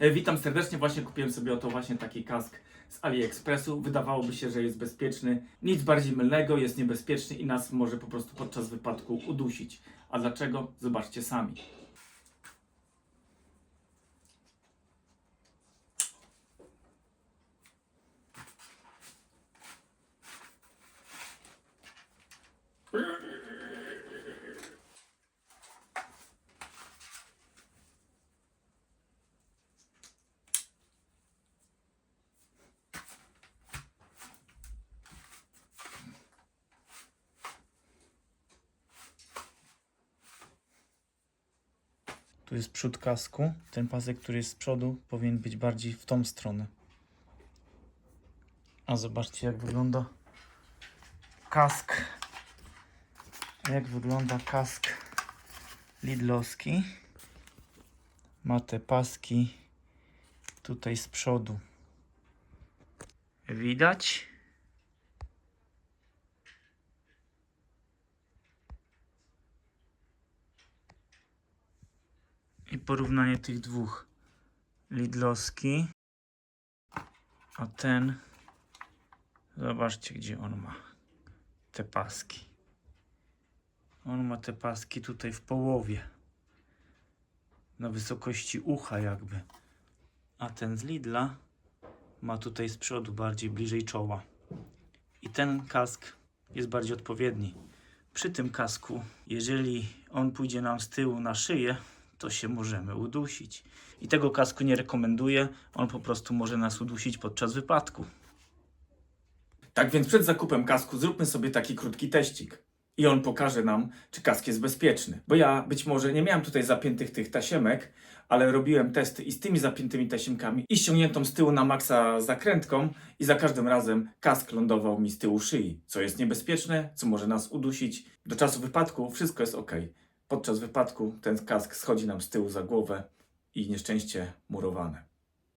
E, Witam serdecznie, właśnie kupiłem sobie oto właśnie taki kask z AliExpressu. Wydawałoby się, że jest bezpieczny. Nic bardziej mylnego, jest niebezpieczny i nas może po prostu podczas wypadku udusić. A dlaczego? Zobaczcie sami. Tu jest przód kasku. Ten pasek, który jest z przodu, powinien być bardziej w tą stronę. A zobaczcie, jak wygląda kask. Jak wygląda kask Lidlowski. Ma te paski tutaj z przodu. Widać? Porównanie tych dwóch. Lidlowski, a ten, zobaczcie gdzie on ma te paski. On ma te paski tutaj w połowie, na wysokości ucha jakby. A ten z Lidla ma tutaj z przodu, bardziej bliżej czoła. I ten kask jest bardziej odpowiedni. Przy tym kasku, jeżeli on pójdzie nam z tyłu na szyję, to się możemy udusić. I tego kasku nie rekomenduję, on po prostu może nas udusić podczas wypadku. Tak więc przed zakupem kasku zróbmy sobie taki krótki teścik. I on pokaże nam, czy kask jest bezpieczny. Bo ja być może nie miałem tutaj zapiętych tych tasiemek, ale robiłem testy i z tymi zapiętymi tasiemkami i ściągniętą z tyłu na maksa zakrętką i za każdym razem kask lądował mi z tyłu szyi, co jest niebezpieczne, co może nas udusić. Do czasu wypadku wszystko jest ok. Podczas wypadku ten kask schodzi nam z tyłu za głowę i nieszczęście murowane.